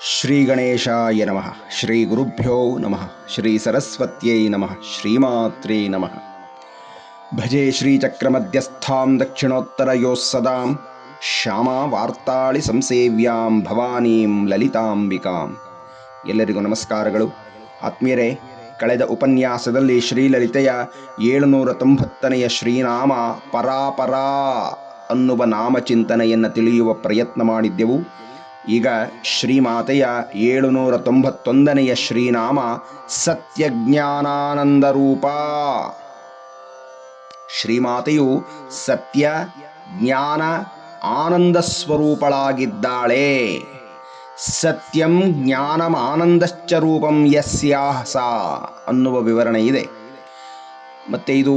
ಶ್ರೀ ಗಣೇಶಾಯ ನಮಃ ಶ್ರೀ ಗುರುಭ್ಯೋ ನಮಃ ಶ್ರೀ ಸರಸ್ವತ್ಯೈ ನಮಃ ಶ್ರೀಮಾತ್ರೇ ನಮಃ ಭಜೆ ಶ್ರೀಚಕ್ರಮಧ್ಯಸ್ಥಾಂ ದಕ್ಷಿಣೋತ್ತರಯೋಃ ಸದಾಂ ಶ್ಯಾಮಾ ವಾರ್ತಾಳಿ ಸಂಸೇವ್ಯಾಂ ಭವಾನೀಂ ಲಲಿತಾಂಬಿಕಾಂ ಎಲ್ಲರಿಗೂ ನಮಸ್ಕಾರಗಳು. ಆತ್ಮೀಯರೇ, ಕಳೆದ ಉಪನ್ಯಾಸದಲ್ಲಿ ಶ್ರೀಲಲಿತೆಯ ಏಳುನೂರ ತೊಂಬತ್ತನೆಯ ಶ್ರೀನಾಮ ಪರಾಪರಾ ಅನ್ನುವ ನಾಮಚಿಂತನೆಯನ್ನು ತಿಳಿಯುವ ಪ್ರಯತ್ನ ಮಾಡಿದ್ದೆವು. ಈಗ ಶ್ರೀಮಾತೆಯ ಏಳುನೂರ ತೊಂಬತ್ತೊಂದನೆಯ ಶ್ರೀನಾಮ ಸತ್ಯಜ್ಞಾನಾನಂದ ರೂಪ ಶ್ರೀಮಾತೆಯು ಸತ್ಯ ಜ್ಞಾನ ಆನಂದ ಸ್ವರೂಪಳಾಗಿದ್ದಾಳೆ ಸತ್ಯಂ ಜ್ಞಾನಂ ಆನಂದಶ್ಚ ರೂಪಂ ಯಸ್ಯಾಹಸ ಅನ್ನುವ ವಿವರಣೆ ಇದೆ. ಮತ್ತೆ ಇದು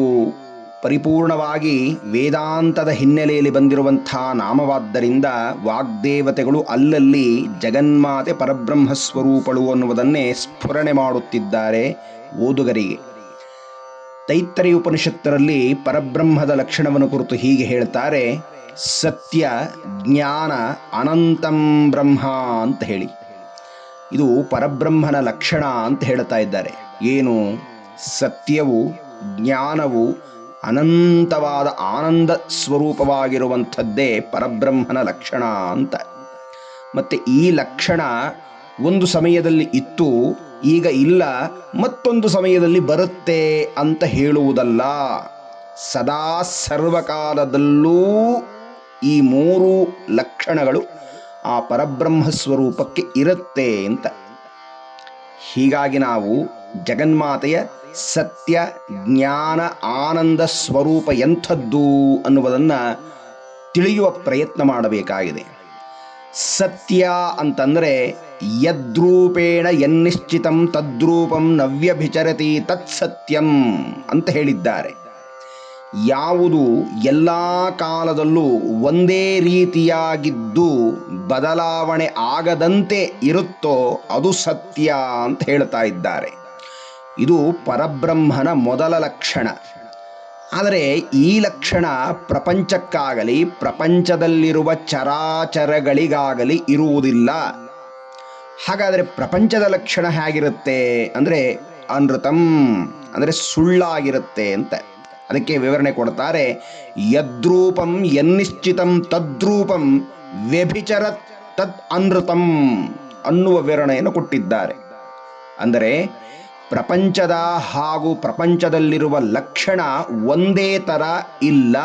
ಪರಿಪೂರ್ಣವಾಗಿ ವೇದಾಂತದ ಹಿನ್ನೆಲೆಯಲ್ಲಿ ಬಂದಿರುವಂಥ ನಾಮವಾದ್ದರಿಂದ ವಾಗ್ದೇವತೆಗಳು ಅಲ್ಲಲ್ಲಿ ಜಗನ್ಮಾತೆ ಪರಬ್ರಹ್ಮ ಸ್ವರೂಪಳು ಅನ್ನುವುದನ್ನೇ ಸ್ಫುರಣೆ ಮಾಡುತ್ತಿದ್ದಾರೆ ಓದುಗರಿಗೆ. ತೈತ್ತರಿ ಉಪನಿಷತ್ತರಲ್ಲಿ ಪರಬ್ರಹ್ಮದ ಲಕ್ಷಣವನ್ನು ಕುರಿತು ಹೀಗೆ ಹೇಳ್ತಾರೆ, ಸತ್ಯ, ಜ್ಞಾನ, ಅನಂತಂ ಬ್ರಹ್ಮ ಅಂತ ಹೇಳಿ. ಇದು ಪರಬ್ರಹ್ಮನ ಲಕ್ಷಣ ಅಂತ ಹೇಳ್ತಾ ಇದ್ದಾರೆ. ಏನು? ಸತ್ಯವು, ಜ್ಞಾನವು ಅನಂತವಾದ ಆನಂದ ಸ್ವರೂಪವಾಗಿರುವಂಥದ್ದೇ ಪರಬ್ರಹ್ಮನ ಲಕ್ಷಣ ಅಂತ. ಮತ್ತೆ ಈ ಲಕ್ಷಣ ಒಂದು ಸಮಯದಲ್ಲಿ ಇತ್ತು, ಈಗ ಇಲ್ಲ, ಮತ್ತೊಂದು ಸಮಯದಲ್ಲಿ ಬರುತ್ತೆ ಅಂತ ಹೇಳುವುದಲ್ಲ. ಸದಾ ಸರ್ವಕಾಲದಲ್ಲೂ ಈ ಮೂರು ಲಕ್ಷಣಗಳು ಆ ಪರಬ್ರಹ್ಮ ಸ್ವರೂಪಕ್ಕೆ ಇರುತ್ತೆ ಅಂತ. ಹೀಗಾಗಿ ನಾವು ಜಗನ್ಮಾತೆಯ ಸತ್ಯ, ಜ್ಞಾನ, ಆನಂದ ಸ್ವರೂಪ ಎಂಥದ್ದು ಅನ್ನುವುದನ್ನು ತಿಳಿಯುವ ಪ್ರಯತ್ನ ಮಾಡಬೇಕಾಗಿದೆ. ಸತ್ಯ ಅಂತಂದರೆ ಯದ್ರೂಪೇಣ ಎನ್ನಿಶ್ಚಿತಂ ತದ್ರೂಪಂ ನವ್ಯಭಿಚರತಿ ತತ್ಸತ್ಯಂ ಅಂತ ಹೇಳಿದ್ದಾರೆ. ಯಾವುದು ಎಲ್ಲ ಕಾಲದಲ್ಲೂ ಒಂದೇ ರೀತಿಯಾಗಿದ್ದು ಬದಲಾವಣೆ ಆಗದಂತೆ ಇರುತ್ತೋ ಅದು ಸತ್ಯ ಅಂತ ಹೇಳ್ತಾ ಇದ್ದಾರೆ. ಇದು ಪರಬ್ರಹ್ಮನ ಮೊದಲ ಲಕ್ಷಣ. ಆದರೆ ಈ ಲಕ್ಷಣ ಪ್ರಪಂಚಕ್ಕಾಗಲಿ, ಪ್ರಪಂಚದಲ್ಲಿರುವ ಚರಾಚರಗಳಿಗಾಗಲಿ ಇರುವುದಿಲ್ಲ. ಹಾಗಾದರೆ ಪ್ರಪಂಚದ ಲಕ್ಷಣ ಹೇಗಿರುತ್ತೆ ಅಂದರೆ ಅನೃತಂ ಅಂದರೆ ಸುಳ್ಳಾಗಿರುತ್ತೆ ಅಂತ. ಅದಕ್ಕೆ ವಿವರಣೆ ಕೊಡ್ತಾರೆ, ಯದ್ರೂಪಂ ಎನ್ನಿಶ್ಚಿತಂ ತದ್ರೂಪಂ ವ್ಯಭಿಚರ ತತ್ ಅನೃತಂ ಅನ್ನುವ ವಿವರಣೆಯನ್ನು ಕೊಟ್ಟಿದ್ದಾರೆ. ಅಂದರೆ ಪ್ರಪಂಚದ ಹಾಗೂ ಪ್ರಪಂಚದಲ್ಲಿರುವ ಲಕ್ಷಣ ಒಂದೇ ಥರ ಇಲ್ಲ.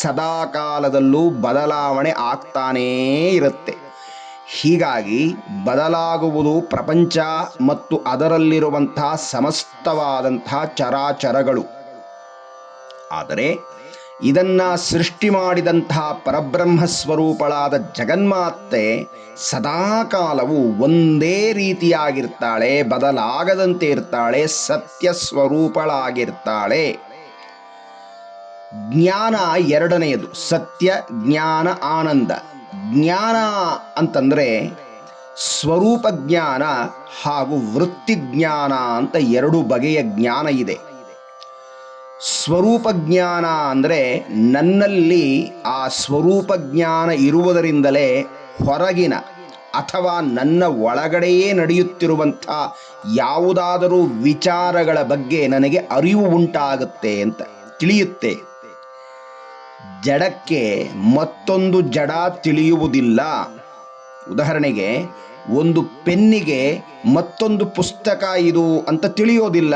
ಸದಾ ಕಾಲದಲ್ಲೂ ಬದಲಾವಣೆ ಆಗ್ತಾನೇ ಇರುತ್ತೆ. ಹೀಗಾಗಿ ಬದಲಾಗುವುದು ಪ್ರಪಂಚ ಮತ್ತು ಅದರಲ್ಲಿರುವಂತಹ ಸಮಸ್ತವಾದಂತಹ ಚರಾಚರಗಳು. ಆದರೆ ಇದನ್ನ ಸೃಷ್ಟಿ ಮಾಡಿದಂತಹ ಪರಬ್ರಹ್ಮ ಸ್ವರೂಪಳಾದ ಜಗನ್ಮಾತೆ ಸದಾಕಾಲವು ಒಂದೇ ರೀತಿಯಾಗಿರ್ತಾಳೆ, ಬದಲಾಗದಂತೆ ಇರ್ತಾಳೆ, ಸತ್ಯ ಸ್ವರೂಪಳಾಗಿರ್ತಾಳೆ. ಜ್ಞಾನ ಎರಡನೆಯದು, ಸತ್ಯ, ಜ್ಞಾನ, ಆನಂದ. ಜ್ಞಾನ ಅಂತಂದರೆ ಸ್ವರೂಪ ಜ್ಞಾನ ಹಾಗೂ ವೃತ್ತಿ ಜ್ಞಾನ ಅಂತ ಎರಡು ಬಗೆಯ ಜ್ಞಾನ ಇದೆ. ಸ್ವರೂಪ ಜ್ಞಾನ ಅಂದರೆ ನನ್ನಲ್ಲಿ ಆ ಸ್ವರೂಪ ಜ್ಞಾನ ಇರುವುದರಿಂದಲೇ ಹೊರಗಿನ ಅಥವಾ ನನ್ನ ಒಳಗಡೆಯೇ ನಡೆಯುತ್ತಿರುವಂಥ ಯಾವುದಾದರೂ ವಿಚಾರಗಳ ಬಗ್ಗೆ ನನಗೆ ಅರಿವು ಉಂಟಾಗುತ್ತೆ ಅಂತ ತಿಳಿಯುತ್ತೆ. ಜಡಕ್ಕೆ ಮತ್ತೊಂದು ಜಡ ತಿಳಿಯುವುದಿಲ್ಲ. ಉದಾಹರಣೆಗೆ, ಒಂದು ಪೆನ್ನಿಗೆ ಮತ್ತೊಂದು ಪುಸ್ತಕ ಇದು ಅಂತ ತಿಳಿಯೋದಿಲ್ಲ.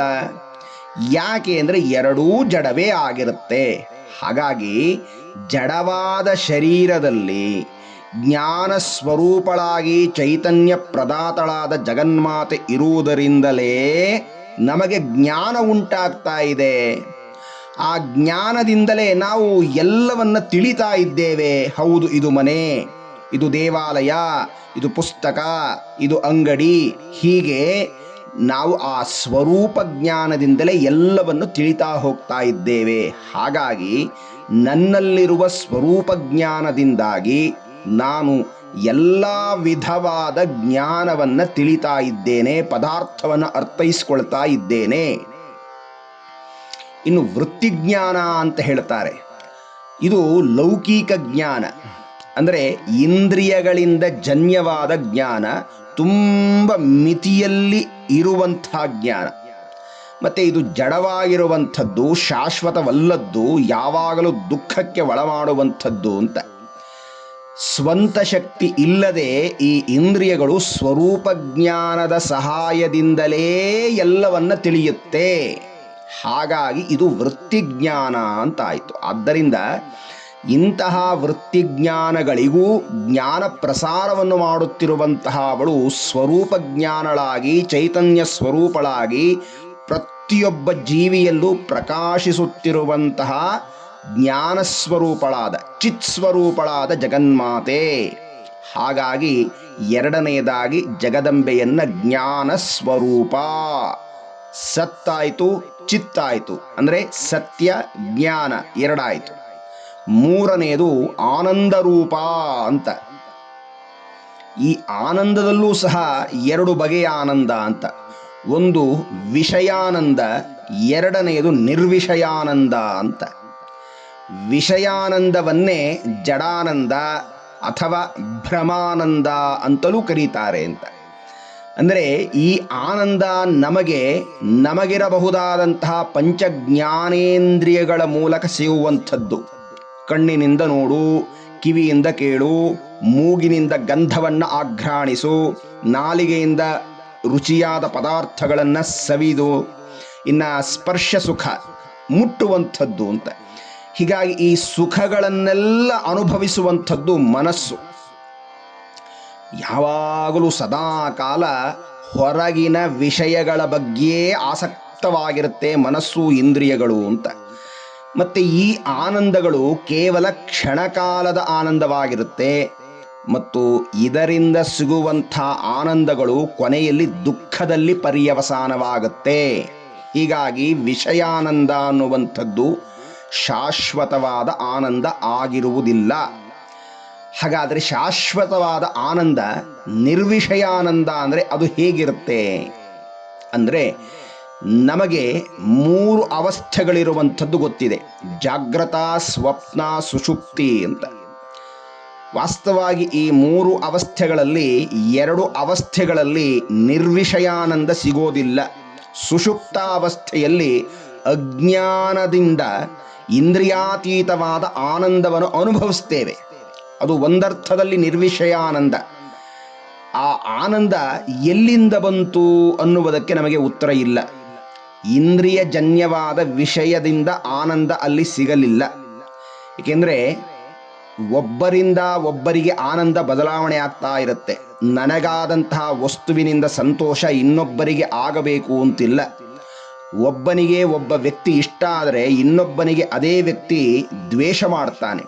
ಯಾಕೆ ಅಂದರೆ ಎರಡೂ ಜಡವೇ ಆಗಿರುತ್ತೆ. ಹಾಗಾಗಿ ಜಡವಾದ ಶರೀರದಲ್ಲಿ ಜ್ಞಾನ ಸ್ವರೂಪಳಾಗಿ ಚೈತನ್ಯ ಪ್ರದಾತಳಾದ ಜಗನ್ಮಾತೆ ಇರುವುದರಿಂದಲೇ ನಮಗೆ ಜ್ಞಾನ ಉಂಟಾಗ್ತಾ ಇದೆ. ಆ ಜ್ಞಾನದಿಂದಲೇ ನಾವು ಎಲ್ಲವನ್ನ ತಿಳಿತಾ ಇದ್ದೇವೆ. ಹೌದು, ಇದು ಮನೆ, ಇದು ದೇವಾಲಯ, ಇದು ಪುಸ್ತಕ, ಇದು ಅಂಗಡಿ, ಹೀಗೆ ನಾವು ಆ ಸ್ವರೂಪ ಜ್ಞಾನದಿಂದಲೇ ಎಲ್ಲವನ್ನು ತಿಳಿತಾ ಹೋಗ್ತಾ ಇದ್ದೇವೆ. ಹಾಗಾಗಿ ನನ್ನಲ್ಲಿರುವ ಸ್ವರೂಪ ಜ್ಞಾನದಿಂದಾಗಿ ನಾನು ಎಲ್ಲ ವಿಧವಾದ ಜ್ಞಾನವನ್ನು ತಿಳಿತಾ ಇದ್ದೇನೆ, ಪದಾರ್ಥವನ್ನು ಅರ್ಥೈಸ್ಕೊಳ್ತಾ ಇದ್ದೇನೆ. ಇನ್ನು ವೃತ್ತಿಜ್ಞಾನ ಅಂತ ಹೇಳ್ತಾರೆ. ಇದು ಲೌಕಿಕ ಜ್ಞಾನ. ಅಂದರೆ ಇಂದ್ರಿಯಗಳಿಂದ ಜನ್ಯವಾದ ಜ್ಞಾನ, ತುಂಬ ಮಿತಿಯಲ್ಲಿ ಇರುವಂಥ ಜ್ಞಾನ. ಮತ್ತು ಇದು ಜಡವಾಗಿರುವಂಥದ್ದು, ಶಾಶ್ವತವಲ್ಲದ್ದು, ಯಾವಾಗಲೂ ದುಃಖಕ್ಕೆ ಒಳಮಾಡುವಂಥದ್ದು ಅಂತ. ಸ್ವಂತ ಶಕ್ತಿ ಇಲ್ಲದೆ ಈ ಇಂದ್ರಿಯಗಳು ಸ್ವರೂಪ ಜ್ಞಾನದ ಸಹಾಯದಿಂದಲೇ ಎಲ್ಲವನ್ನ ತಿಳಿಯುತ್ತೆ. ಹಾಗಾಗಿ ಇದು ವೃತ್ತಿಜ್ಞಾನ ಅಂತ ಆಯಿತು. ಆದ್ದರಿಂದ ಇಂತಹ ವೃತ್ತಿಜ್ಞಾನಗಳಿಗೂ ಜ್ಞಾನ ಪ್ರಸಾರವನ್ನು ಮಾಡುತ್ತಿರುವಂತಹ ಅವಳು ಸ್ವರೂಪ ಜ್ಞಾನಳಾಗಿ ಚೈತನ್ಯ ಸ್ವರೂಪಳಾಗಿ, ಪ್ರತಿಯೊಬ್ಬ ಜೀವಿಯಲ್ಲೂ ಪ್ರಕಾಶಿಸುತ್ತಿರುವಂತಹ ಜ್ಞಾನ ಸ್ವರೂಪಳಾದ, ಚಿತ್ ಸ್ವರೂಪಳಾದ ಜಗನ್ಮಾತೆ. ಹಾಗಾಗಿ ಎರಡನೆಯದಾಗಿ ಜಗದಂಬೆಯನ್ನ ಜ್ಞಾನ ಸ್ವರೂಪ. ಸತ್ತಾಯಿತು, ಚಿತ್ತಾಯಿತು, ಅಂದರೆ ಸತ್ಯ, ಜ್ಞಾನ ಎರಡಾಯಿತು. ಮೂರನೆಯದು ಆನಂದ ರೂಪ ಅಂತ. ಈ ಆನಂದದಲ್ಲೂ ಸಹ ಎರಡು ಬಗೆಯ ಆನಂದ ಅಂತ. ಒಂದು ವಿಷಯಾನಂದ, ಎರಡನೆಯದು ನಿರ್ವಿಷಯಾನಂದ ಅಂತ. ವಿಷಯಾನಂದವನ್ನೇ ಜಡಾನಂದ ಅಥವಾ ಭ್ರಮಾನಂದ ಅಂತಲೂ ಕರೀತಾರೆ ಅಂತ. ಅಂದರೆ ಈ ಆನಂದ ನಮಗೆ, ನಮಗಿರಬಹುದಾದಂತಹ ಪಂಚ ಜ್ಞಾನೇಂದ್ರಿಯಗಳ ಮೂಲಕ ಸಿಗುವಂಥದ್ದು. ಕಣ್ಣಿನಿಂದ ನೋಡು, ಕಿವಿಯಿಂದ ಕೇಳು, ಮೂಗಿನಿಂದ ಗಂಧವನ್ನು ಆಘ್ರಾಣಿಸು, ನಾಲಿಗೆಯಿಂದ ರುಚಿಯಾದ ಪದಾರ್ಥಗಳನ್ನು ಸವಿದು, ಇನ್ನು ಸ್ಪರ್ಶ ಸುಖ ಮುಟ್ಟುವಂಥದ್ದು ಅಂತ. ಹೀಗಾಗಿ ಈ ಸುಖಗಳನ್ನೆಲ್ಲ ಅನುಭವಿಸುವಂಥದ್ದು ಮನಸ್ಸು. ಯಾವಾಗಲೂ ಸದಾ ಕಾಲ ಹೊರಗಿನ ವಿಷಯಗಳ ಬಗ್ಗೆಯೇ ಆಸಕ್ತವಾಗಿರುತ್ತೆ ಮನಸ್ಸು ಇಂದ್ರಿಯಗಳು ಅಂತ. ಮತ್ತು ಈ ಆನಂದಗಳು ಕೇವಲ ಕ್ಷಣಕಾಲದ ಆನಂದವಾಗಿರುತ್ತೆ. ಮತ್ತು ಇದರಿಂದ ಸಿಗುವಂಥ ಆನಂದಗಳು ಕೊನೆಯಲ್ಲಿ ದುಃಖದಲ್ಲಿ ಪರ್ಯವಸಾನವಾಗುತ್ತೆ. ಹೀಗಾಗಿ ವಿಷಯಾನಂದ ಅನ್ನುವಂಥದ್ದು ಶಾಶ್ವತವಾದ ಆನಂದ ಆಗಿರುವುದಿಲ್ಲ. ಹಾಗಾದರೆ ಶಾಶ್ವತವಾದ ಆನಂದ ನಿರ್ವಿಷಯಾನಂದ ಅಂದರೆ ಅದು ಹೇಗಿರುತ್ತೆ? ಅಂದರೆ ನಮಗೆ ಮೂರು ಅವಸ್ಥೆಗಳಿರುವಂಥದ್ದು ಗೊತ್ತಿದೆ. ಜಾಗ್ರತ, ಸ್ವಪ್ನ, ಸುಷುಪ್ತಿ ಅಂತ. ವಾಸ್ತವವಾಗಿ ಈ ಮೂರು ಅವಸ್ಥೆಗಳಲ್ಲಿ ಎರಡು ಅವಸ್ಥೆಗಳಲ್ಲಿ ನಿರ್ವಿಷಯಾನಂದ ಸಿಗೋದಿಲ್ಲ. ಸುಷುಪ್ತಾವಸ್ಥೆಯಲ್ಲಿ ಅಜ್ಞಾನದಿಂದ ಇಂದ್ರಿಯಾತೀತವಾದ ಆನಂದವನ್ನು ಅನುಭವಿಸ್ತೇವೆ. ಅದು ಒಂದರ್ಥದಲ್ಲಿ ನಿರ್ವಿಷಯಾನಂದ. ಆ ಆನಂದ ಎಲ್ಲಿಂದ ಬಂತು ಅನ್ನುವುದಕ್ಕೆ ನಮಗೆ ಉತ್ತರ ಇಲ್ಲ. ಇಂದ್ರಿಯ ಜನ್ಯವಾದ ವಿಷಯದಿಂದ ಆನಂದ ಅಲ್ಲಿ ಸಿಗಲಿಲ್ಲ. ಏಕೆಂದರೆ ಒಬ್ಬರಿಂದ ಒಬ್ಬರಿಗೆ ಆನಂದ ಬದಲಾವಣೆ ಆಗ್ತಾ ಇರುತ್ತೆ. ನನಗಾದಂತಹ ವಸ್ತುವಿನಿಂದ ಸಂತೋಷ ಇನ್ನೊಬ್ಬರಿಗೆ ಆಗಬೇಕು ಅಂತಿಲ್ಲ. ಒಬ್ಬನಿಗೆ ಒಬ್ಬ ವ್ಯಕ್ತಿ ಇಷ್ಟ ಆದರೆ ಇನ್ನೊಬ್ಬನಿಗೆ ಅದೇ ವ್ಯಕ್ತಿ ದ್ವೇಷ ಮಾಡ್ತಾನೆ.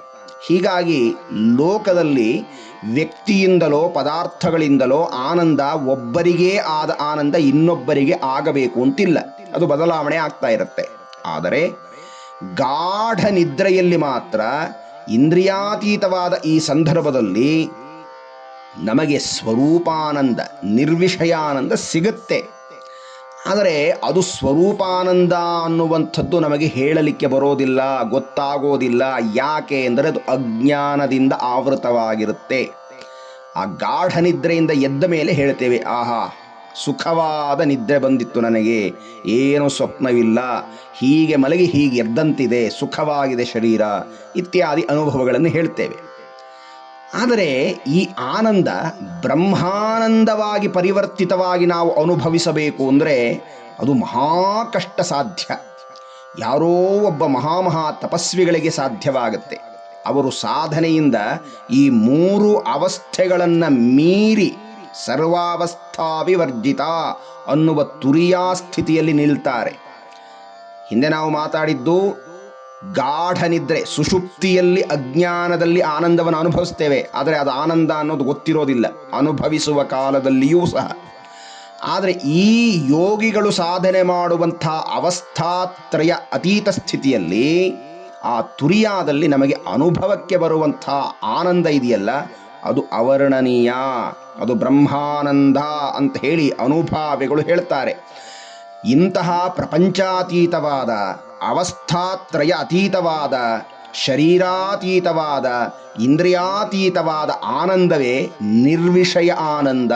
ಹೀಗಾಗಿ ಲೋಕದಲ್ಲಿ ವ್ಯಕ್ತಿಯಿಂದಲೋ, ಪದಾರ್ಥಗಳಿಂದಲೋ ಆನಂದ ಒಬ್ಬರಿಗೇ ಆದ ಆನಂದ ಇನ್ನೊಬ್ಬರಿಗೆ ಆಗಬೇಕು ಅಂತಿಲ್ಲ. ಅದು ಬದಲಾವಣೆ ಆಗ್ತಾ ಇರುತ್ತೆ. ಆದರೆ ಗಾಢ ನಿದ್ರೆಯಲ್ಲಿ ಮಾತ್ರ ಇಂದ್ರಿಯಾತೀತವಾದ ಈ ಸಂದರ್ಭದಲ್ಲಿ ನಮಗೆ ಸ್ವರೂಪಾನಂದ, ನಿರ್ವಿಷಯಾನಂದ ಸಿಗುತ್ತೆ. ಆದರೆ ಅದು ಸ್ವರೂಪಾನಂದ ಅನ್ನುವಂಥದ್ದು ನಮಗೆ ಹೇಳಲಿಕ್ಕೆ ಬರೋದಿಲ್ಲ, ಗೊತ್ತಾಗೋದಿಲ್ಲ. ಯಾಕೆ ಅಂದರೆ ಅದು ಅಜ್ಞಾನದಿಂದ ಆವೃತವಾಗಿರುತ್ತೆ. ಆ ಗಾಢ ನಿದ್ರೆಯಿಂದ ಎದ್ದ ಮೇಲೆ ಹೇಳ್ತೇವೆ, ಆಹಾ, ಸುಖವಾದ ನಿದ್ರೆ ಬಂದಿತ್ತು ನನಗೆ. ಏನು ಸ್ವಪ್ನವಿಲ್ಲ. ಹೀಗೆ ಮಲಗಿ ಹೀಗೆ ಎದ್ದಂತಿದೆ. ಸುಖವಾಗಿದೆ ಶರೀರ. ಇತ್ಯಾದಿ ಅನುಭವಗಳನ್ನು ಹೇಳ್ತೇವೆ. ಆದರೆ ಈ ಆನಂದ ಬ್ರಹ್ಮಾನಂದವಾಗಿ ಪರಿವರ್ತಿತವಾಗಿ ನಾವು ಅನುಭವಿಸಬೇಕು ಅಂದರೆ ಅದು ಮಹಾ ಕಷ್ಟ ಸಾಧ್ಯ. ಯಾರೋ ಒಬ್ಬ ಮಹಾಮಹಾ ತಪಸ್ವಿಗಳಿಗೆ ಸಾಧ್ಯವಾಗುತ್ತೆ. ಅವರು ಸಾಧನೆಯಿಂದ ಈ ಮೂರು ಅವಸ್ಥೆಗಳನ್ನು ಮೀರಿ ಸರ್ವಾವಸ್ಥಾವಿವರ್ಜಿತ ಅನ್ನುವ ತುರಿಯಾ ಸ್ಥಿತಿಯಲ್ಲಿ ನಿಲ್ತಾರೆ. ಹಿಂದೆ ನಾವು ಮಾತಾಡಿದ್ದು ಗಾಢ ನಿದ್ರೆ ಸುಷುಪ್ತಿಯಲ್ಲಿ, ಅಜ್ಞಾನದಲ್ಲಿ ಆನಂದವನ್ನು ಅನುಭವಿಸ್ತೇವೆ. ಆದರೆ ಅದು ಆನಂದ ಅನ್ನೋದು ಗೊತ್ತಿರೋದಿಲ್ಲ. ಅನುಭವಿಸುವ ಕಾಲದಲ್ಲಿಯೂ ಸಹ. ಆದರೆ ಈ ಯೋಗಿಗಳು ಸಾಧನೆ ಮಾಡುವಂಥ ಅವಸ್ಥಾತ್ರಯ ಅತೀತ ಸ್ಥಿತಿಯಲ್ಲಿ, ಆ ತುರಿಯಾದಲ್ಲಿ ನಮಗೆ ಅನುಭವಕ್ಕೆ ಬರುವಂಥ ಆನಂದ ಇದೆಯಲ್ಲ, ಅದು ಅವರ್ಣನೀಯ, ಅದು ಬ್ರಹ್ಮಾನಂದ ಅಂತ ಹೇಳಿ ಅನುಭಾವಿಗಳು ಹೇಳ್ತಾರೆ. ಇಂತಹ ಪ್ರಪಂಚಾತೀತವಾದ ಅವಸ್ಥಾತ್ರಯ ಅತೀತವಾದ ಶರೀರಾತೀತವಾದ, ಇಂದ್ರಿಯಾತೀತವಾದ ಆನಂದವೇ ನಿರ್ವಿಷಯ ಆನಂದ.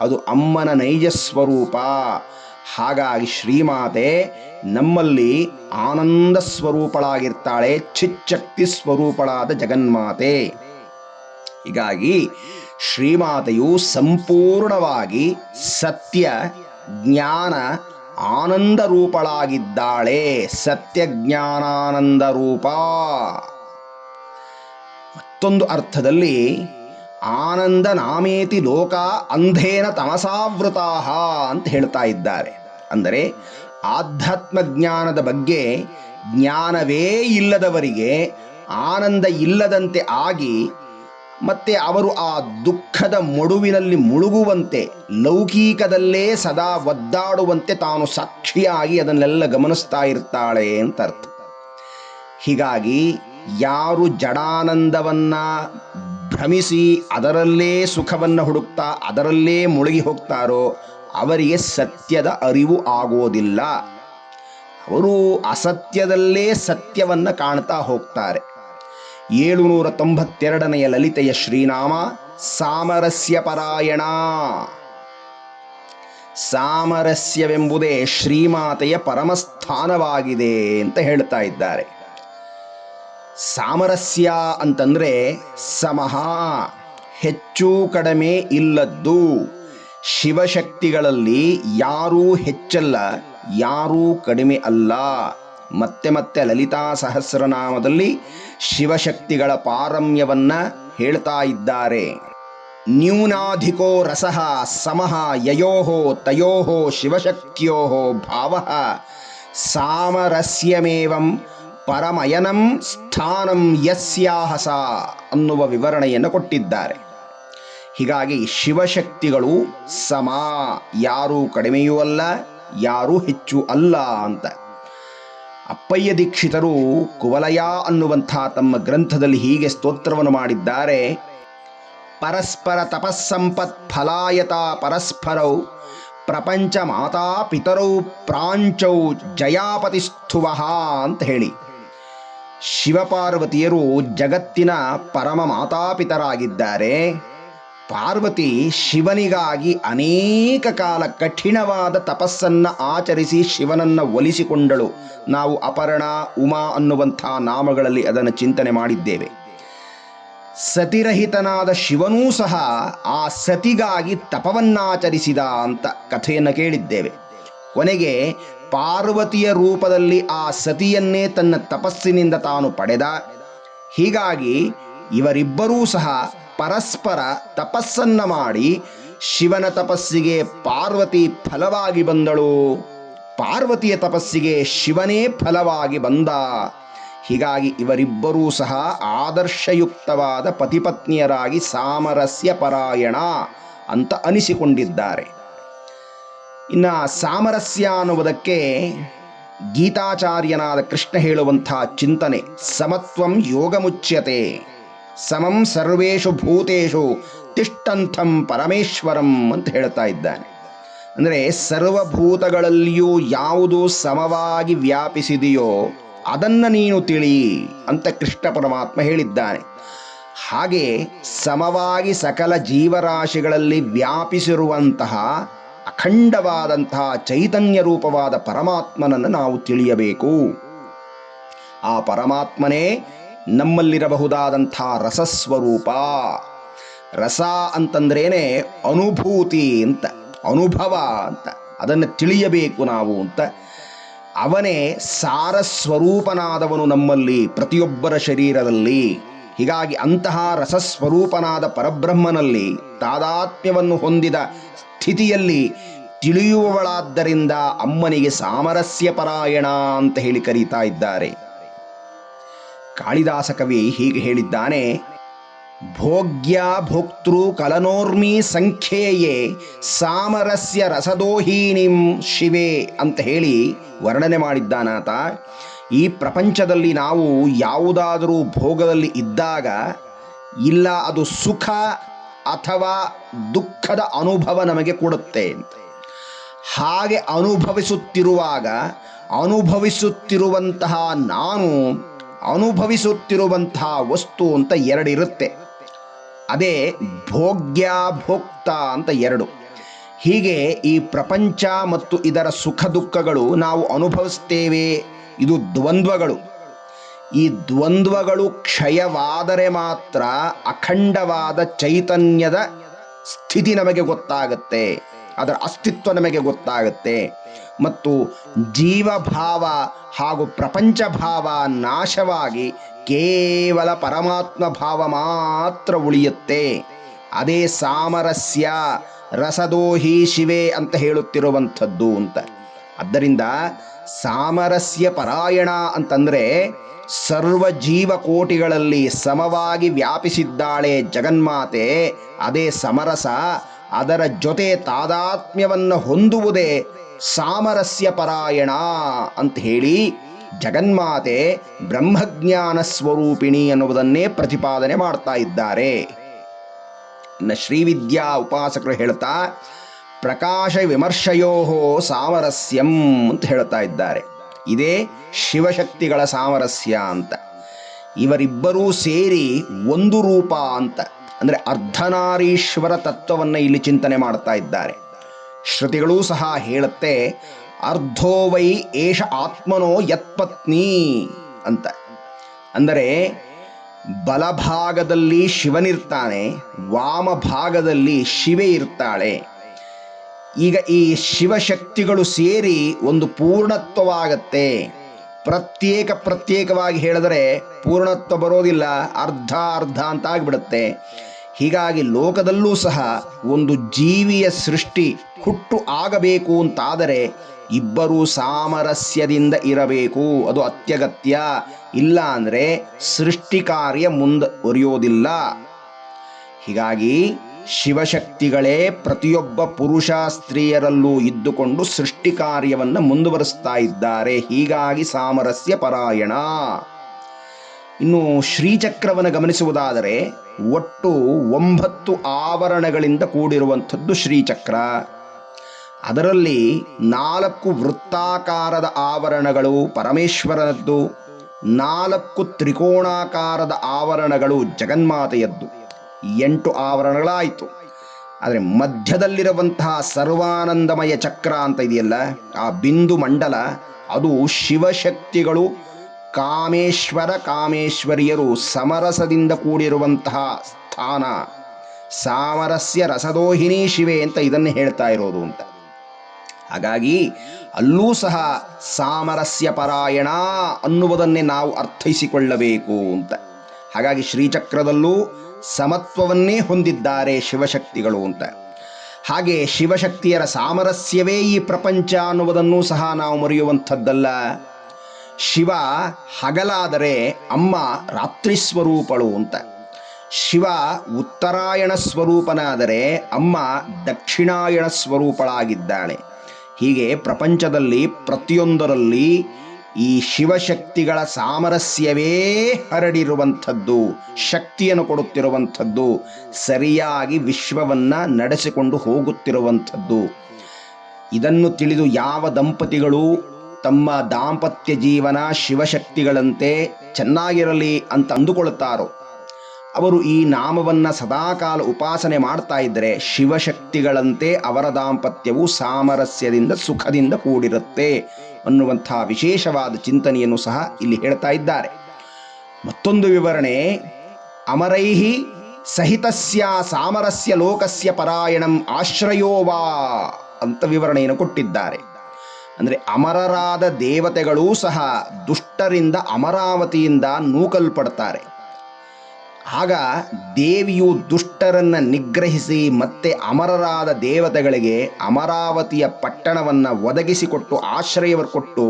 ಅದು ಅಮ್ಮನ ನೈಜ ಸ್ವರೂಪ. ಹಾಗಾಗಿ ಶ್ರೀಮಾತೆ ನಮ್ಮಲ್ಲಿ ಆನಂದ ಸ್ವರೂಪಳಾಗಿರ್ತಾಳೆ, ಚಿಚ್ಚಕ್ತಿ ಸ್ವರೂಪಳಾದ ಜಗನ್ಮಾತೆ. ಹೀಗಾಗಿ ಶ್ರೀಮಾತೆಯು ಸಂಪೂರ್ಣವಾಗಿ ಸತ್ಯ, ಜ್ಞಾನ ಆನಂದ ರೂಪಳಾಗಿದ್ದಾಳೆ ಸತ್ಯಜ್ಞಾನಾನಂದ ರೂಪ ಮತ್ತೊಂದು ಅರ್ಥದಲ್ಲಿ ಆನಂದ ನಾಮೇತಿ ಲೋಕ ಅಂಧೇನ ತಮಸಾವೃತಾಹ ಅಂತ ಹೇಳ್ತಾ ಇದ್ದಾರೆ. ಅಂದರೆ ಆಧ್ಯಾತ್ಮ ಜ್ಞಾನದ ಬಗ್ಗೆ ಜ್ಞಾನವೇ ಇಲ್ಲದವರಿಗೆ ಆನಂದ ಇಲ್ಲದಂತೆ ಆಗಿ ಮತ್ತೆ ಅವರು ಆ ದುಃಖದ ಮಡುವಿನಲ್ಲಿ ಮುಳುಗುವಂತೆ, ಲೌಕಿಕದಲ್ಲೇ ಸದಾ ಒದ್ದಾಡುವಂತೆ ತಾನು ಸಾಕ್ಷಿಯಾಗಿ ಅದನ್ನೆಲ್ಲ ಗಮನಿಸ್ತಾ ಇರ್ತಾಳೆ ಅಂತ ಅರ್ಥ. ಹೀಗಾಗಿ ಯಾರು ಜಡಾನಂದವನ್ನ ಭ್ರಮಿಸಿ ಅದರಲ್ಲೇ ಸುಖವನ್ನು ಹುಡುಕ್ತಾ, ಅದರಲ್ಲೇ ಮುಳುಗಿ ಹೋಗ್ತಾರೋ ಅವರಿಗೆ ಸತ್ಯದ ಅರಿವು ಆಗೋದಿಲ್ಲ. ಅವರು ಅಸತ್ಯದಲ್ಲೇ ಸತ್ಯವನ್ನ ಕಾಣ್ತಾ ಹೋಗ್ತಾರೆ. ಏಳುನೂರ ತೊಂಬತ್ತೆರಡನೆಯ ಲಲಿತೆಯ ಶ್ರೀನಾಮ ಸಾಮರಸ್ಯ ಪರಾಯಣ ಸಾಮರಸ್ಯವೆಂಬುದೇ ಶ್ರೀಮಾತೆಯ ಪರಮಸ್ಥಾನವಾಗಿದೆ ಅಂತ ಹೇಳ್ತಾ ಇದ್ದಾರೆ. ಸಾಮರಸ್ಯ ಅಂತಂದ್ರೆ ಸಮಹ, ಹೆಚ್ಚು ಕಡಿಮೆ ಇಲ್ಲದ್ದು. ಶಿವಶಕ್ತಿಗಳಲ್ಲಿ ಯಾರೂ ಹೆಚ್ಚಲ್ಲ, ಯಾರೂ ಕಡಿಮೆ ಅಲ್ಲ. ಮತ್ತೆ ಮತ್ತೆ ಲಲಿತಾ ಸಹಸ್ರನಾಮದಲ್ಲಿ ಶಿವಶಕ್ತಿಗಳ ಪಾರಮ್ಯವನ್ನ ಹೇಳ್ತಾ ಇದ್ದಾರೆ. ನ್ಯೂನಾಧಿಕೋ ರಸಃ ಸಮಃ ಯಯೋಹೋ ತಯೋಹೋ ಶಿವಶಕ್ತಿಯೋ ಭಾವ ಸಾಮರಸ್ಯಮೇವಂ ಪರಮಯನಂ ಸ್ಥಾನಂ ಯಸ್ಯಾಹಸ ಅನ್ನುವ ವಿವರಣೆಯನ್ನು ಕೊಟ್ಟಿದ್ದಾರೆ. ಹೀಗಾಗಿ ಶಿವಶಕ್ತಿಗಳು ಸಮ ಯಾರೂ ಕಡಿಮೆಯೂ ಅಲ್ಲ, ಯಾರೂ ಹೆಚ್ಚು ಅಲ್ಲ ಅಂತ. ಅಪ್ಪಯ್ಯ ದೀಕ್ಷಿತರು ಕುವಲಯ ಅನ್ನುವಂಥ ತಮ್ಮ ಗ್ರಂಥದಲ್ಲಿ ಹೀಗೆ ಸ್ತೋತ್ರವನ್ನು ಮಾಡಿದ್ದಾರೆ. ಪರಸ್ಪರ ತಪಸ್ಸಂಪತ್ ಫಲಾಯತ ಪರಸ್ಪರೌ ಪ್ರಪಂಚ ಮಾತಾ ಪಿತರೌ ಪ್ರಾಂಚೌ ಜಯಾಪತಿಸ್ಥುವಃ ಅಂತ ಹೇಳಿ. ಶಿವಪಾರ್ವತಿಯರು ಜಗತ್ತಿನ ಪರಮ ಮಾತಾಪಿತರಾಗಿದ್ದಾರೆ ಪಾರ್ವತಿ ಶಿವನಿಗಾಗಿ ಅನೇಕ ಕಾಲ ಕಠಿಣವಾದ ತಪಸ್ಸನ್ನ ಆಚರಿಸಿ ಶಿವನನ್ನ ಒಲಿಸಿಕೊಂಡಳು. ನಾವು ಅಪರ್ಣ, ಉಮಾ ಅನ್ನುವಂಥ ನಾಮಗಳಲ್ಲಿ ಅದನ್ನು ಚಿಂತನೆ ಮಾಡಿದ್ದೇವೆ. ಸತಿರಹಿತನಾದ ಶಿವನೂ ಸಹ ಆ ಸತಿಗಾಗಿ ತಪವನ್ನಾಚರಿಸಿದ ಅಂತ ಕಥೆಯನ್ನು ಕೇಳಿದ್ದೇವೆ. ಕೊನೆಗೆ ಪಾರ್ವತಿಯ ರೂಪದಲ್ಲಿ ಆ ಸತಿಯನ್ನೇ ತನ್ನ ತಪಸ್ಸಿನಿಂದ ತಾನು ಪಡೆದ. ಹೀಗಾಗಿ ಇವರಿಬ್ಬರೂ ಸಹ ಪರಸ್ಪರ ತಪಸ್ಸನ್ನ ಮಾಡಿ ಶಿವನ ತಪಸ್ಸಿಗೆ ಪಾರ್ವತಿ ಫಲವಾಗಿ ಬಂದಳು. ಪಾರ್ವತಿಯ ತಪಸ್ಸಿಗೆ ಶಿವನೇ ಫಲವಾಗಿ ಬಂದ. ಹೀಗಾಗಿ ಇವರಿಬ್ಬರೂ ಸಹ ಆದರ್ಶಯುಕ್ತವಾದ ಪತಿಪತ್ನಿಯರಾಗಿ ಸಾಮರಸ್ಯ ಪರಾಯಣ ಅಂತ ಅನಿಸಿಕೊಂಡಿದ್ದಾರೆ. ಇನ್ನು ಸಾಮರಸ್ಯ ಅನ್ನುವುದಕ್ಕೆ ಗೀತಾಚಾರ್ಯನಾದ ಕೃಷ್ಣ ಹೇಳುವಂಥ ಚಿಂತನೆ ಸಮತ್ವಂ ಯೋಗಮುಚ್ಯತೆ. ಸಮಂ ಸರ್ವೇಷು ಭೂತೇಶು ತಿಷ್ಟಂಥಂ ಪರಮೇಶ್ವರಂ ಅಂತ ಹೇಳ್ತಾ ಇದ್ದಾನೆ. ಅಂದರೆ ಸರ್ವಭೂತಗಳಲ್ಲಿಯೂ ಯಾವುದು ಸಮವಾಗಿ ವ್ಯಾಪಿಸಿದೆಯೋ ಅದನ್ನು ನೀನು ತಿಳಿ ಅಂತ ಕೃಷ್ಣ ಪರಮಾತ್ಮ ಹೇಳಿದ್ದಾನೆ. ಹಾಗೆ ಸಮವಾಗಿ ಸಕಲ ಜೀವರಾಶಿಗಳಲ್ಲಿ ವ್ಯಾಪಿಸಿರುವಂತಹ ಅಖಂಡವಾದಂತಹ ಚೈತನ್ಯ ರೂಪವಾದ ಪರಮಾತ್ಮನನ್ನು ನಾವು ತಿಳಿಯಬೇಕು. ಆ ಪರಮಾತ್ಮನೇ ನಮ್ಮಲ್ಲಿರಬಹುದಾದಂಥ ರಸಸ್ವರೂಪ. ರಸ ಅಂತಂದ್ರೇನೆ ಅನುಭೂತಿ ಅಂತ, ಅನುಭವ ಅಂತ, ಅದನ್ನು ತಿಳಿಯಬೇಕು ನಾವು ಅಂತ. ಅವನೇ ಸಾರಸ್ವರೂಪನಾದವನು ನಮ್ಮಲ್ಲಿ, ಪ್ರತಿಯೊಬ್ಬರ ಶರೀರದಲ್ಲಿ. ಹೀಗಾಗಿ ಅಂತಹ ರಸಸ್ವರೂಪನಾದ ಪರಬ್ರಹ್ಮನಲ್ಲಿ ತಾದಾತ್ಮ್ಯವನ್ನು ಹೊಂದಿದ ಸ್ಥಿತಿಯಲ್ಲಿ ತಿಳಿಯುವವಳಾದ್ದರಿಂದ ಅಮ್ಮನಿಗೆ ಸಾಮರಸ್ಯ ಪರಾಯಣ ಅಂತ ಹೇಳಿ ಕರೀತಾ ಇದ್ದಾರೆ. ಕಾಳಿದಾಸ ಕವಿ ಹೀಗೆ ಹೇಳಿದ್ದಾನೆ, ಭೋಗ್ಯ ಭೋಕ್ತೃ ಕಲನೋರ್ಮಿ ಸಂಖ್ಯೆಯೇ ಸಾಮರಸ್ಯ ರಸದೋಹೀನಿಂ ಶಿವೆ ಅಂತ ಹೇಳಿ ವರ್ಣನೆ ಮಾಡಿದ್ದಾನಾತ. ಈ ಪ್ರಪಂಚದಲ್ಲಿ ನಾವು ಯಾವುದಾದರೂ ಭೋಗದಲ್ಲಿ ಇದ್ದಾಗ, ಇಲ್ಲ ಅದು ಸುಖ ಅಥವಾ ದುಃಖದ ಅನುಭವ ನಮಗೆ ಕೊಡುತ್ತೆ. ಅಂತ ಹಾಗೆ ಅನುಭವಿಸುತ್ತಿರುವಾಗ, ಅನುಭವಿಸುತ್ತಿರುವಂತಹ ನಾನು ಅನುಭವಿಸುತ್ತಿರುವಂತಹ ವಸ್ತು ಅಂತ ಎರಡಿರುತ್ತೆ. ಅದೇ ಭೋಗ್ಯ ಭೋಕ್ತ ಅಂತ ಎರಡು. ಹೀಗೆ ಈ ಪ್ರಪಂಚ ಮತ್ತು ಇದರ ಸುಖ ದುಃಖಗಳು ನಾವು ಅನುಭವಿಸ್ತೇವೆ. ಇದು ದ್ವಂದ್ವಗಳು. ಈ ದ್ವಂದ್ವಗಳು ಕ್ಷಯವಾದರೆ ಮಾತ್ರ ಅಖಂಡವಾದ ಚೈತನ್ಯದ ಸ್ಥಿತಿ ನಮಗೆ ಗೊತ್ತಾಗುತ್ತೆ. ಅದರ ಅಸ್ತಿತ್ವ ನಮಗೆ ಗೊತ್ತಾಗುತ್ತೆ. ಮತ್ತು ಜೀವಭಾವ ಹಾಗೂ ಪ್ರಪಂಚ ಭಾವ ನಾಶವಾಗಿ ಕೇವಲ ಪರಮಾತ್ಮ ಭಾವ ಮಾತ್ರ ಉಳಿಯುತ್ತೆ. ಅದೇ ಸಾಮರಸ್ಯ, ರಸದೋಹಿ ಶಿವೆ ಅಂತ ಹೇಳುತ್ತಿರುವಂಥದ್ದು ಅಂತ. ಆದ್ದರಿಂದ ಸಾಮರಸ್ಯ ಪರಾಯಣ ಅಂತಂದ್ರೆ ಸರ್ವ ಜೀವಕೋಟಿಗಳಲ್ಲಿ ಸಮವಾಗಿ ವ್ಯಾಪಿಸಿದ್ದಾಳೆ ಜಗನ್ಮಾತೆ, ಅದೇ ಸಮರಸ ಅದರ ಜೊತೆ ತಾದಾತ್ಮ್ಯವನ್ನು ಹೊಂದುವುದೇ ಸಾಮರಸ್ಯ ಪರಾಯಣ ಅಂತ ಹೇಳಿ ಜಗನ್ಮಾತೆ ಬ್ರಹ್ಮಜ್ಞಾನ ಸ್ವರೂಪಿಣಿ ಅನ್ನುವುದನ್ನೇ ಪ್ರತಿಪಾದನೆ ಮಾಡ್ತಾ ಇದ್ದಾರೆ. ಇನ್ನು ಶ್ರೀವಿದ್ಯಾ ಉಪಾಸಕರು ಹೇಳ್ತಾ, ಪ್ರಕಾಶ ವಿಮರ್ಶಯೋಹೋ ಸಾಮರಸ್ಯಂ ಅಂತ ಹೇಳ್ತಾ ಇದ್ದಾರೆ. ಇದೇ ಶಿವಶಕ್ತಿಗಳ ಸಾಮರಸ್ಯ ಅಂತ. ಇವರಿಬ್ಬರೂ ಸೇರಿ ಒಂದು ರೂಪ ಅಂತ. ಅಂದರೆ ಅರ್ಧನಾರೀಶ್ವರ ತತ್ವವನ್ನು ಇಲ್ಲಿ ಚಿಂತನೆ ಮಾಡ್ತಾ ಇದ್ದಾರೆ. ಶ್ರುತಿಗಳೂ ಸಹ ಹೇಳುತ್ತೆ, ಅರ್ಧೋ ವೈ ಏಷ ಆತ್ಮನೋ ಯತ್ಪತ್ನಿ ಅಂತ. ಅಂದರೆ ಬಲಭಾಗದಲ್ಲಿ ಶಿವನಿರ್ತಾನೆ ವಾಮ ಭಾಗದಲ್ಲಿ ಶಿವೆ ಇರ್ತಾಳೆ. ಈಗ ಈ ಶಿವಶಕ್ತಿಗಳು ಸೇರಿ ಒಂದು ಪೂರ್ಣತ್ವವಾಗತ್ತೆ. ಪ್ರತ್ಯೇಕ ಪ್ರತ್ಯೇಕವಾಗಿ ಹೇಳಿದರೆ ಪೂರ್ಣತ್ವ ಬರೋದಿಲ್ಲ, ಅರ್ಧ ಅರ್ಧ ಅಂತ ಆಗ್ಬಿಡುತ್ತೆ. ಹೀಗಾಗಿ ಲೋಕದಲ್ಲೂ ಸಹ ಒಂದು ಜೀವಿಯ ಸೃಷ್ಟಿ ಹುಟ್ಟು ಆಗಬೇಕು ಅಂತಾದರೆ ಇಬ್ಬರೂ ಸಾಮರಸ್ಯದಿಂದ ಇರಬೇಕು. ಅದು ಅತ್ಯಗತ್ಯ. ಇಲ್ಲ ಅಂದರೆ ಸೃಷ್ಟಿ ಕಾರ್ಯ ಮುಂದುವರಿಯೋದಿಲ್ಲ ಹೀಗಾಗಿ ಶಿವಶಕ್ತಿಗಳೇ ಪ್ರತಿಯೊಬ್ಬ ಪುರುಷ ಸ್ತ್ರೀಯರಲ್ಲೂ ಇದ್ದುಕೊಂಡು ಸೃಷ್ಟಿ ಕಾರ್ಯವನ್ನು ಮುಂದುವರಿಸ್ತಾ ಇದ್ದಾರೆ. ಹೀಗಾಗಿ ಸಾಮರಸ್ಯ ಪರಾಯಣ. ಇನ್ನು ಶ್ರೀಚಕ್ರವನ್ನು ಗಮನಿಸುವುದಾದರೆ ಒಟ್ಟು ಒಂಬತ್ತು ಆವರಣಗಳಿಂದ ಕೂಡಿರುವಂಥದ್ದು ಶ್ರೀಚಕ್ರ. ಅದರಲ್ಲಿ ನಾಲ್ಕು ವೃತ್ತಾಕಾರದ ಆವರಣಗಳು ಪರಮೇಶ್ವರನದ್ದು, ನಾಲ್ಕು ತ್ರಿಕೋಣಾಕಾರದ ಆವರಣಗಳು ಜಗನ್ಮಾತೆಯದ್ದು. ಎಂಟು ಆವರಣಗಳಾಯಿತು. ಆದರೆ ಮಧ್ಯದಲ್ಲಿರುವಂತಹ ಸರ್ವಾನಂದಮಯ ಚಕ್ರ ಅಂತ ಇದೆಯಲ್ಲ, ಆ ಬಿಂದು ಮಂಡಲ, ಅದು ಶಿವಶಕ್ತಿಗಳು ಕಾಮೇಶ್ವರ ಕಾಮೇಶ್ವರಿಯರು ಸಮರಸದಿಂದ ಕೂಡಿರುವಂತಹ ಸ್ಥಾನ. ಸಾಮರಸ್ಯ ರಸದೋಹಿನಿ ಶಿವೆ ಅಂತ ಇದನ್ನೇ ಹೇಳ್ತಾ ಇರೋದು ಅಂತ. ಹಾಗಾಗಿ ಅಲ್ಲೂ ಸಹ ಸಾಮರಸ್ಯ ಪರಾಯಣ ಅನ್ನುವುದನ್ನೇ ನಾವು ಅರ್ಥೈಸಿಕೊಳ್ಳಬೇಕು ಅಂತ. ಹಾಗಾಗಿ ಶ್ರೀಚಕ್ರದಲ್ಲೂ ಸಮತ್ವವನ್ನೇ ಹೊಂದಿದ್ದಾರೆ ಶಿವಶಕ್ತಿಗಳು ಅಂತ. ಹಾಗೆ ಶಿವಶಕ್ತಿಯರ ಸಾಮರಸ್ಯವೇ ಈ ಪ್ರಪಂಚ ಅನ್ನುವುದನ್ನು ಸಹ ನಾವು ಮರೆಯುವಂಥದ್ದಲ್ಲ. ಶಿವ ಹಗಲಾದರೆ ಅಮ್ಮ ರಾತ್ರಿ ಸ್ವರೂಪಳು ಅಂತ. ಶಿವ ಉತ್ತರಾಯಣ ಸ್ವರೂಪನಾದರೆ ಅಮ್ಮ ದಕ್ಷಿಣಾಯಣ ಸ್ವರೂಪಳಾಗಿದ್ದಾಳೆ. ಹೀಗೆ ಪ್ರಪಂಚದಲ್ಲಿ ಪ್ರತಿಯೊಂದರಲ್ಲಿ ಈ ಶಿವಶಕ್ತಿಗಳ ಸಾಮರಸ್ಯವೇ ಹರಡಿರುವಂಥದ್ದು, ಶಕ್ತಿಯನ್ನು ಕೊಡುತ್ತಿರುವಂಥದ್ದು, ಸರಿಯಾಗಿ ವಿಶ್ವವನ್ನ ನಡೆಸಿಕೊಂಡು ಹೋಗುತ್ತಿರುವಂಥದ್ದು. ಇದನ್ನು ತಿಳಿದು ಯಾವ ದಂಪತಿಗಳು ತಮ್ಮ ದಾಂಪತ್ಯ ಜೀವನ ಶಿವಶಕ್ತಿಗಳಂತೆ ಚೆನ್ನಾಗಿರಲಿ ಅಂತ ಅಂದುಕೊಳ್ಳುತ್ತಾರೋ? ಅವರು ಈ ನಾಮವನ್ನ ಸದಾಕಾಲ ಉಪಾಸನೆ ಮಾಡ್ತಾ ಇದ್ದರೆ ಶಿವಶಕ್ತಿಗಳಂತೆ ಅವರ ದಾಂಪತ್ಯವು ಸಾಮರಸ್ಯದಿಂದ ಸುಖದಿಂದ ಕೂಡಿರುತ್ತೆ ಅನ್ನುವಂಥ ವಿಶೇಷವಾದ ಚಿಂತನೆಯನ್ನು ಸಹ ಇಲ್ಲಿ ಹೇಳ್ತಾ ಇದ್ದಾರೆ. ಮತ್ತೊಂದು ವಿವರಣೆ, ಅಮರೈಹಿ ಸಹಿತಸ್ಯ ಸಾಮರಸ್ಯ ಲೋಕಸ್ಯ ಪರಾಯಣಂ ಆಶ್ರಯೋವಾ ಅಂತ ವಿವರಣೆಯನ್ನು ಕೊಟ್ಟಿದ್ದಾರೆ. ಅಂದರೆ ಅಮರರಾದ ದೇವತೆಗಳೂ ಸಹ ದುಷ್ಟರಿಂದ ಅಮರಾವತಿಯಿಂದ ನೂಕಲ್ಪಡ್ತಾರೆ. ಆಗ ದೇವಿಯು ದುಷ್ಟರನ್ನು ನಿಗ್ರಹಿಸಿ ಮತ್ತೆ ಅಮರರಾದ ದೇವತೆಗಳಿಗೆ ಅಮರಾವತಿಯ ಪಟ್ಟಣವನ್ನು ಒದಗಿಸಿಕೊಟ್ಟು ಆಶ್ರಯವರು ಕೊಟ್ಟು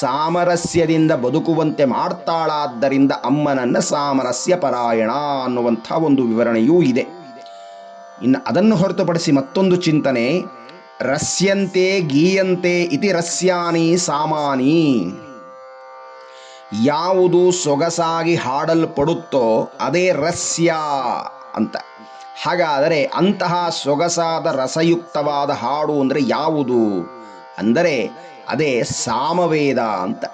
ಸಾಮರಸ್ಯದಿಂದ ಬದುಕುವಂತೆ ಮಾಡ್ತಾಳಾದ್ದರಿಂದ ಅಮ್ಮನನ್ನ ಸಾಮರಸ್ಯ ಪರಾಯಣ ಅನ್ನುವಂಥ ಒಂದು ವಿವರಣೆಯೂ ಇದೆ. ಇನ್ನು ಅದನ್ನು ಹೊರತುಪಡಿಸಿ ಮತ್ತೊಂದು ಚಿಂತನೆ ರಸ್ಯಂತೆ ಗೀಯಂತೆ ಇತಿ ರಸ್ಯಾನಿ ಸಾಮಾನಿ. ಯಾವುದು ಸೊಗಸಾಗಿ ಹಾಡಲ್ಪಡುತ್ತೋ ಅದೇ ರಸ್ಯ ಅಂತ. ಹಾಗಾದರೆ ಅಂತಹ ಸೊಗಸಾದ ರಸಯುಕ್ತವಾದ ಹಾಡು ಅಂದರೆ ಯಾವುದು? ಅಂದರೆ ಅದೇ ಸಾಮವೇದ ಅಂತ.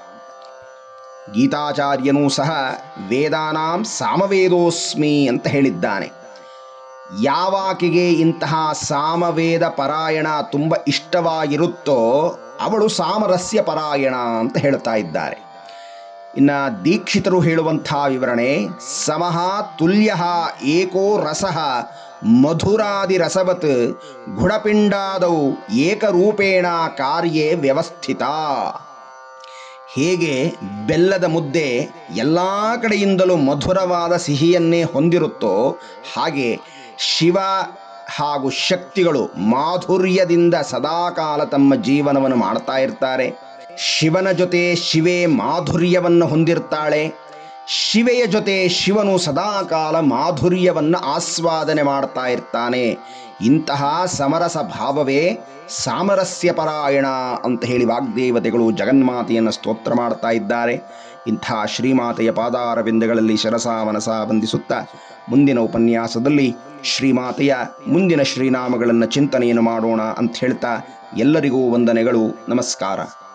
ಗೀತಾಚಾರ್ಯನೂ ಸಹ ವೇದಾನಾಂ ಸಾಮವೇದೋಸ್ಮಿ ಅಂತ ಹೇಳಿದ್ದಾನೆ. ಯಾವಾಕಿಗೆ ಇಂತಹ ಸಾಮವೇದ ಪರಾಯಣ ತುಂಬ ಇಷ್ಟವಾಗಿರುತ್ತೋ ಅವಳು ಸಾಮರಸ್ಯ ಪರಾಯಣ ಅಂತ ಹೇಳ್ತಾ ಇದ್ದಾರೆ. ಇನ್ನ ದೀಕ್ಷಿತರು ಹೇಳುವಂಥ ವಿವರಣೆ ಸಮಃ ತುಲ್ಯ ಏಕೋ ರಸಃ ಮಧುರಾದಿ ರಸವತ್ ಗುಣಪಿಂಡಾದವು ಏಕರೂಪೇಣ ಕಾರ್ಯೇ ವ್ಯವಸ್ಥಿತ. ಹೇಗೆ ಬೆಲ್ಲದ ಮುದ್ದೆ ಎಲ್ಲ ಕಡೆಯಿಂದಲೂ ಮಧುರವಾದ ಸಿಹಿಯನ್ನೇ ಹೊಂದಿರುತ್ತೋ ಹಾಗೆ ಶಿವ ಹಾಗೂ ಶಕ್ತಿಗಳು ಮಾಧುರ್ಯದಿಂದ ಸದಾಕಾಲ ತಮ್ಮ ಜೀವನವನ್ನು ಮಾಡ್ತಾ ಇರ್ತಾರೆ. ಶಿವನ ಜೊತೆ ಶಿವೆ ಮಾಧುರ್ಯವನ್ನು ಹೊಂದಿರ್ತಾಳೆ. ಶಿವೆಯ ಜೊತೆ ಶಿವನು ಸದಾಕಾಲ ಮಾಧುರ್ಯವನ್ನು ಆಸ್ವಾದನೆ ಮಾಡ್ತಾ ಇರ್ತಾನೆ. ಇಂತಹ ಸಮರಸ ಭಾವವೇ ಸಾಮರಸ್ಯ ಪರಾಯಣ ಅಂತ ಹೇಳಿ ವಾಗ್ದೇವತೆಗಳು ಜಗನ್ಮಾತೆಯನ್ನು ಸ್ತೋತ್ರ ಮಾಡ್ತಾ ಇದ್ದಾರೆ. ಇಂಥ ಶ್ರೀಮಾತೆಯ ಪಾದಾರವಿಂದಗಳಲ್ಲಿ ಶರಸಾ ಮನಸ ಬಂಧಿಸುತ್ತಾ ಮುಂದಿನ ಉಪನ್ಯಾಸದಲ್ಲಿ ಶ್ರೀಮಾತೆಯ ಮುಂದಿನ ಶ್ರೀನಾಮಗಳನ್ನು ಚಿಂತನೆಯನ್ನು ಮಾಡೋಣ ಅಂತ ಹೇಳ್ತಾ ಎಲ್ಲರಿಗೂ ವಂದನೆಗಳು, ನಮಸ್ಕಾರ.